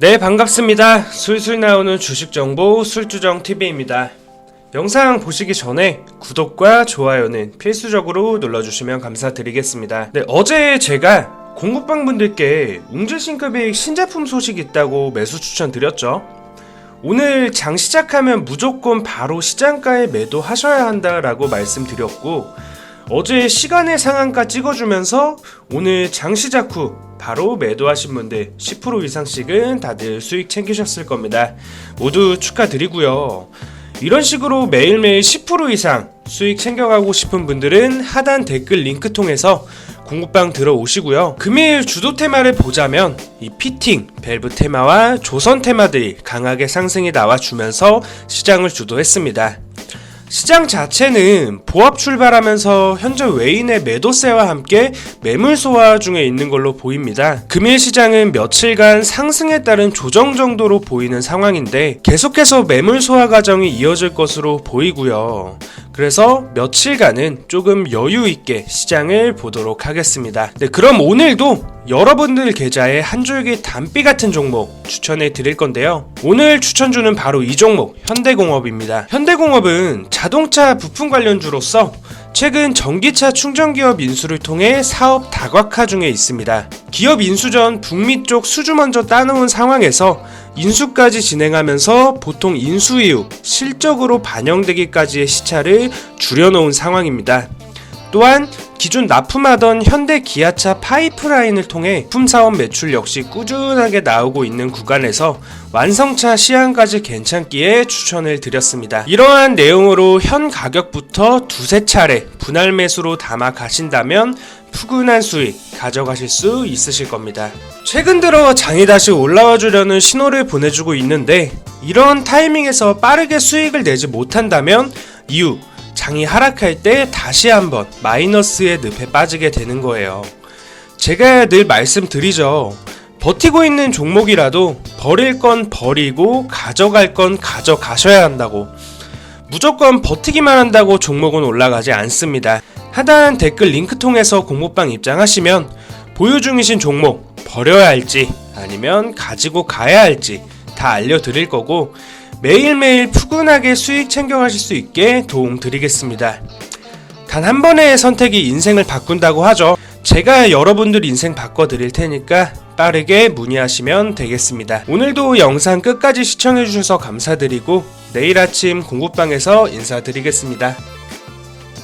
네, 반갑습니다. 술술 나오는 주식 정보 술주정 TV입니다. 영상 보시기 전에 구독과 좋아요는 필수적으로 눌러주시면 감사드리겠습니다. 네, 어제 제가 공급방 분들께 웅질싱크빅 신제품 소식 있다고 매수 추천 드렸죠. 오늘 장 시작하면 무조건 바로 시장가에 매도하셔야 한다라고 말씀드렸고 어제 시간의 상한가 찍어주면서 오늘 장 시작 후 바로 매도하신 분들 10% 이상씩은 다들 수익 챙기셨을 겁니다. 모두 축하드리고요. 이런 식으로 매일매일 10% 이상 수익 챙겨가고 싶은 분들은 하단 댓글 링크 통해서 공급방 들어오시고요. 금일 주도 테마를 보자면 이 피팅, 밸브 테마와 조선 테마들이 강하게 상승이 나와주면서 시장을 주도했습니다. 시장 자체는 보합 출발하면서 현재 외인의 매도세와 함께 매물 소화 중에 있는 걸로 보입니다. 금일 시장은 며칠간 상승에 따른 조정 정도로 보이는 상황인데 계속해서 매물 소화 과정이 이어질 것으로 보이고요. 그래서 며칠간은 조금 여유 있게 시장을 보도록 하겠습니다. 네, 그럼 오늘도 여러분들 계좌에 한 줄기 단비 같은 종목 추천해 드릴 건데요. 오늘 추천주는 바로 이 종목 현대공업입니다. 현대공업은 자동차 부품 관련주로서 최근 전기차 충전기업 인수를 통해 사업 다각화 중에 있습니다. 기업 인수 전 북미 쪽 수주 먼저 따놓은 상황에서 인수까지 진행하면서 보통 인수 이후 실적으로 반영되기까지의 시차를 줄여놓은 상황입니다. 또한 기존 납품하던 현대 기아차 파이프라인을 통해 품사업 매출 역시 꾸준하게 나오고 있는 구간에서 완성차 시향까지 괜찮기에 추천을 드렸습니다. 이러한 내용으로 현 가격부터 두세 차례 분할 매수로 담아 가신다면 푸근한 수익 가져가실 수 있으실 겁니다. 최근 들어 장이 다시 올라와 주려는 신호를 보내주고 있는데 이런 타이밍에서 빠르게 수익을 내지 못한다면 이후 장이 하락할 때 다시 한번 마이너스의 늪에 빠지게 되는 거예요. 제가 늘 말씀드리죠. 버티고 있는 종목이라도 버릴 건 버리고 가져갈 건 가져가셔야 한다고. 무조건 버티기만 한다고 종목은 올라가지 않습니다. 하단 댓글 링크 통해서 공모방 입장하시면 보유 중이신 종목 버려야 할지 아니면 가지고 가야 할지 다 알려드릴 거고 매일매일 푸근하게 수익 챙겨가실 수 있게 도움 드리겠습니다. 단 한 번의 선택이 인생을 바꾼다고 하죠. 제가 여러분들 인생 바꿔드릴 테니까 빠르게 문의하시면 되겠습니다. 오늘도 영상 끝까지 시청해주셔서 감사드리고 내일 아침 공부방에서 인사드리겠습니다.